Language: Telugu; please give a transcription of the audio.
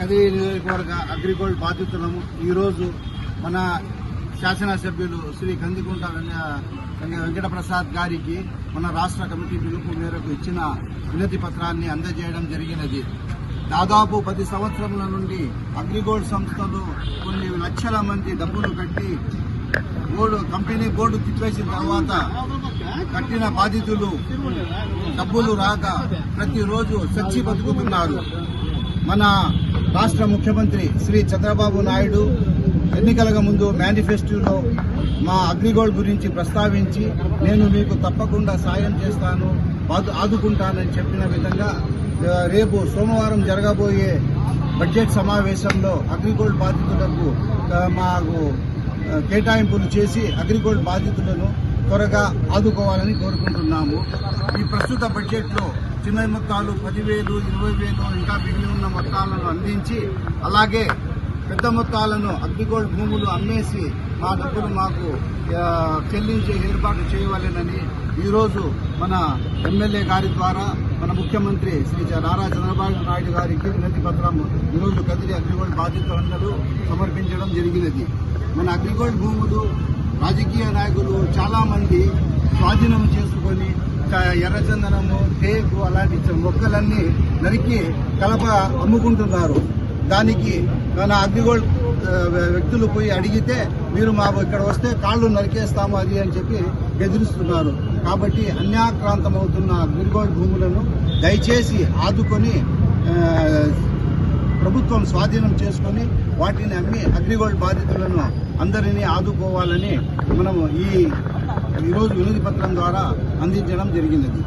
కదిరి నియోజకవర్గ అగ్రిగోల్డ్ బాధితులము. ఈరోజు మన శాసనసభ్యులు శ్రీ కందికుంట వెంకటప్రసాద్ గారికి మన రాష్ట్ర కమిటీ పిలుపు మేరకు ఇచ్చిన వినతి పత్రాన్ని అందజేయడం జరిగినది. దాదాపు పది సంవత్సరముల నుండి అగ్రిగోల్డ్ సంస్థలు కొన్ని లక్షల మంది డబ్బులు కట్టి బోర్డు కంపెనీ బోర్డు తిప్పేసిన తర్వాత కట్టిన బాధితులు డబ్బులు రాక ప్రతిరోజు చచ్చి బతుకుతున్నారు. మన రాష్ట్ర ముఖ్యమంత్రి శ్రీ చంద్రబాబు నాయుడు ఎన్నికలకు ముందు మేనిఫెస్టోలో మా అగ్రిగోల్డ్ గురించి ప్రస్తావించి నేను మీకు తప్పకుండా సాయం చేస్తాను ఆదు- ఆదుకుంటానని చెప్పిన విధంగా రేపు సోమవారం జరగబోయే బడ్జెట్ సమావేశంలో అగ్రిగోల్డ్ బాధితులకు మాకు కేటాయింపులు చేసి అగ్రిగోల్డ్ బాధితులను త్వరగా ఆదుకోవాలని కోరుకుంటున్నాము. ఈ ప్రస్తుత బడ్జెట్లో చిన్న మొత్తాలు పదివేలు ఇరవై వేలు ఇంకా మిగిలి ఉన్న మొత్తాలను అందించి అలాగే పెద్ద మొత్తాలను అగ్రిగోల్డ్ భూములు అమ్మేసి మా డబ్బులు మాకు చెల్లించే ఏర్పాటు చేయవలెనని ఈరోజు మన ఎమ్మెల్యే గారి ద్వారా మన ముఖ్యమంత్రి శ్రీ నారా చంద్రబాబు నాయుడు గారికి వినతి పత్రం ఈరోజు కదిరి అగ్రిగోల్డ్ బాధితులందరూ సమర్పించడం జరిగినది. మన అగ్రిగోల్డ్ భూములు రాజకీయ నాయకులు చాలా మంది స్వాధీనం చేసుకొని చ- ఎర్రచందనము టేకు అలాంటి మొక్కలన్నీ నరికి కలప అమ్ముకుంటున్నారు. దానికి మన అగ్రిగోల్డ్ వ్యక్తులు పోయి అడిగితే మీరు మాకు ఇక్కడ వస్తే కాళ్ళు నరికేస్తాము అది అని చెప్పి బెదిరిస్తున్నారు. కాబట్టి అన్యాక్రాంతమవుతున్న అగ్రిగోల్డ్ భూములను దయచేసి ఆదుకొని ప్రభుత్వం స్వాధీనం చేసుకొని వాటిని అమ్మి అగ్రిగోల్డ్ బాధితులను అందరినీ ఆదుకోవాలని మనము ఈ ఈరోజు వినతి పత్రం ద్వారా అందించడం జరిగినది